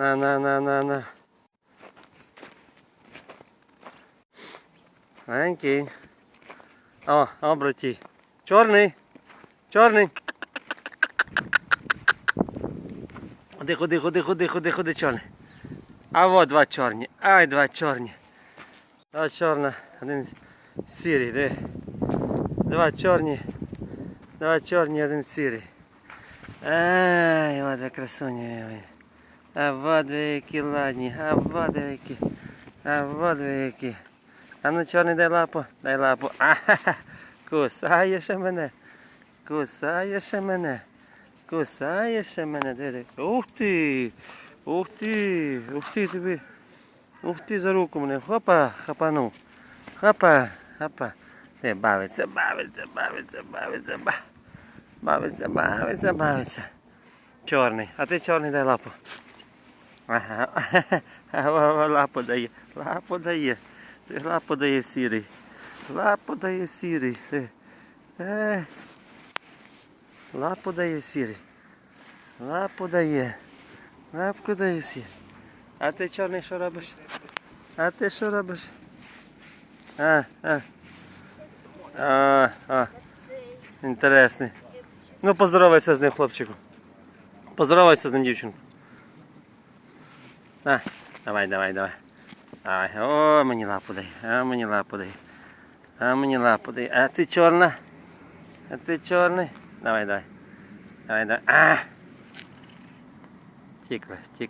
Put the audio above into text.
На, на, на, на, на. Маленький. О, о, браті. Чорний. Чорний. Ходи, ходи, ходи, ходи, ходи, ходи, чорний. А от два чорні. Ай, два чорні. Два чорна, один сірий, де? Два чорні. Два чорні, один сірий. Ай, от ви. А вот ви які ладні, а вот ви які. А вот ви які. А ну чорний дай лапу, дай лапу. Ахаха. Кусаєш мене. Кусаєш мене. Кусаєш мене. Диви. Ух ти. Ух ти. Ух ти тобі. Ух ти за руку мене. Хопа, хапанув. Хопа, хопа. Де бавиться, бавиться, бавиться, бавиться, ба. Бавиться, бавиться, бавиться. Чорний. А ти чорний дай лапу. Ага. Лапу дає. Лапу дає. Лапу дає сірий. Лапу дає сірий. Е. Лапу дає сірий. Лапу дає. Лапку дає сірий. А ти чорний що робиш? А ти що робиш? А, а. А, а. Інтересний. Ну поздоровайся з ним, хлопчику. Поздоровайся з ним, дівчинку. А, давай, давай, давай. Давай. О, мені лапу дай. А мені лапу дай. А мені лапу дай. А ти чорна? А ти чорний? Давай, давай. Давай, давай. А! Тікла, тікла.